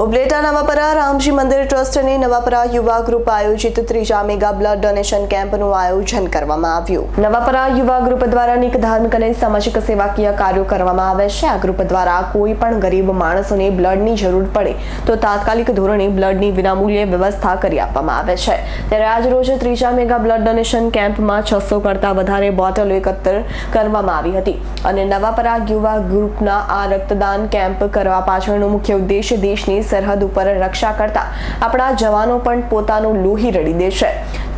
ઉપલેટા નવાપરા રામજી મંદિર ટ્રસ્ટની નવાપરા યુવા ગ્રુપ આયોજિત ત્રીજા મેગા બ્લડ ડોનેશન કેમ્પનું આયોજન કરવામાં આવ્યું. નવાપરા યુવા ગ્રુપ દ્વારા અનેક ધાર્મિક અને સામાજિક સેવાકીય કાર્યો કરવામાં આવે છે. આ ગ્રુપ દ્વારા કોઈ પણ ગરીબ માણસોને બ્લડની જરૂર પડે તો તાત્કાલિક ધોરણે બ્લડની વિનામૂલ્યે વ્યવસ્થા કરી આપવામાં આવે છે. ત્યારે આજરોજ ત્રીજા મેગા બ્લડ ડોનેશન કેમ્પમાં છસો કરતાં વધારે બોટલો એકત્ર કરવામાં આવી હતી અને નવાપરા યુવા ગ્રુપના આ રક્તદાન કેમ્પ કરવા પાછળનો મુખ્ય ઉદ્દેશ દેશની સરહદ ઉપર રક્ષા કરતા આપણા જવાનો પણ પોતાનું લોહી રડી દે છે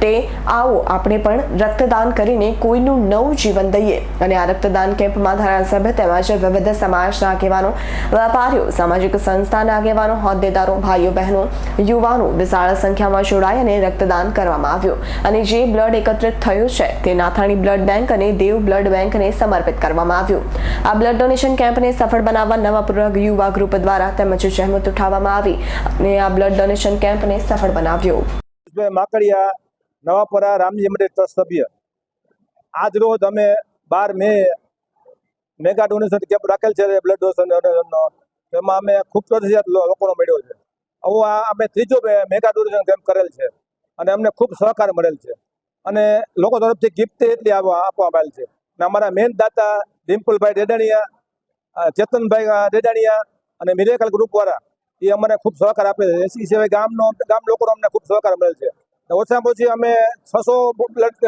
તે આવો, આપણે પણ રક્તદાન કરીને કોઈનું નવું જીવન દઈએ. અને આ રક્તદાન કેમ્પમાં ધારાસભ્ય તેમજ વિવિધ સમાજના આગેવાનો, વેપારીઓ, સામાજિક સંસ્થાના આગેવાનો, હોદ્દેદારો, ભાઈઓ, બહેનો, યુવાનો વિશાળ સંખ્યામાં જોડાઈ અને રક્તદાન કરવામાં આવ્યું. અને જે બ્લડ એકત્રિત થયું છે તે નાથાણી બ્લડ બેંક અને દેવ બ્લડ બેંકને સમર્પિત કરવામાં આવ્યું. આ બ્લડ ડોનેશન કેમ્પને સફળ બનાવવા નવાપુર યુવા ગ્રુપ દ્વારા તેમજ જહેમત ઉઠાવવામાં આવી અને આ બ્લડ ડોનેશન કેમ્પને સફળ બનાવ્યો. માકડિયા નવાપરા રામજી મંદિર ટ્રસ્ટ સભ્ય. આજ રોજ અમે બાર મે મેગા ડોનેશન કેમ્પ રાખેલ છે બ્લડ ડોનેશનનો એમાં અમે ખૂબ પ્રતિસાદ લોકોનો મળ્યો છે. આવું આ અમે ત્રીજો મેગા ડોનેશન કેમ્પ કરેલ છે અને અમને ખૂબ સહકાર મળેલ છે. અને લોકો તરફથી ગિફ્ટ એટલી આપવા આપવામાં આવેલ છે. અને અમારા મેન દાતા ડિમ્પલભાઈ રેડાણીયા ચેતનભાઈ રેડાણીયા અને મિરેકલ ગ્રુપવાળા એ અમને ખૂબ સહકાર આપે છે. એસી સિવાય ગામનો ગામ લોકોનો અમને ખૂબ સહકાર મળેલ છે. ઓછામાં ઓછી અમે છસો બ્લડ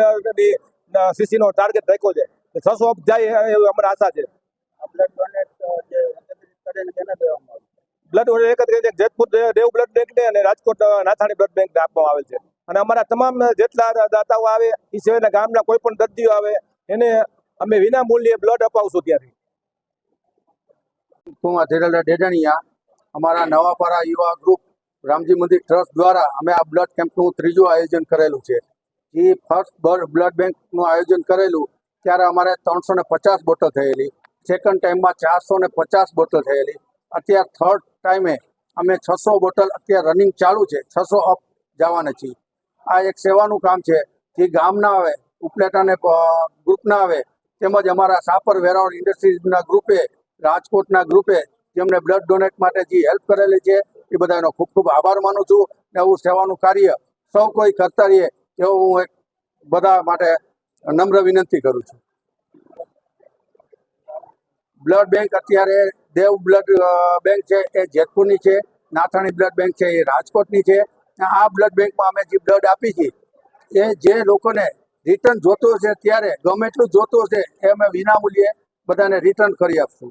સીસી નો ટાર્ગેટ રાખ્યો છે. છસો અપ જાય એવી અમારે આશા છે. બ્લડ ડોનેટ બ્લડ એકત્રિત જેતપુર દેવ દેવ બ્લડ બેંક ને અને રાજકોટ નાથાણી બ્લડ બેંક આપવામાં આવેલ છે. અને અમારા તમામ જેટલા દાતાઓ આવે એ સિવાયના ગામના કોઈ પણ દર્દીઓ આવે એને અમે વિના મૂલ્યે બ્લડ અપાવશું ત્યાંથી. હું ધીરેલા ડેડાણીયા અમારા નવાપારા યુવા ગ્રુપ રામજી મંદિર ટ્રસ્ટ દ્વારા અમે આ બ્લડ કેમ્પનું ત્રીજું આયોજન કરેલું છે. એ ફર્સ્ટ બ્લડ બેંકનું આયોજન કરેલું, ત્યારે અમારે ત્રણસો ને પચાસ બોટલ થયેલી. સેકન્ડ ટાઈમમાં ચારસો ને પચાસ બોટલ થયેલી. અત્યારે થર્ડ ટાઈમે અમે છસો બોટલ અત્યારે રનિંગ ચાલુ છે. છસો અપ જવાના છીએ. આ એક સેવાનું કામ છે. જે ગામના આવે ઉપલેટાને ગ્રુપના આવે, તેમજ અમારા સાપર વેરાવળ ઇન્ડસ્ટ્રીઝના ગ્રુપે રાજકોટના ગ્રુપે જેમને બ્લડ ડોનેટ માટે જે હેલ્પ કરેલી છે એ બધાનો ખૂબ ખૂબ આભાર માનું છું ને આવું સેવાનું કાર્ય સૌ કોઈ કરતા રહીએ એવો હું એક બધા માટે નમ્ર વિનંતી કરું છું. બ્લડ બેંક અત્યારે દેવ બ્લડ બેંક છે, એ જેતપુરની છે, નાથાણી બ્લડ બેંક છે, એ રાજકોટની છે. આ બ્લડ બેંકમાં અમે જે બ્લડ આપી છે, એ જે લોકોને રિટર્ન જોતું હશે ત્યારે, ગમે એટલું જોતું હશે, એ અમે વિનામૂલ્યે બધાને રિટર્ન કરી આપશું.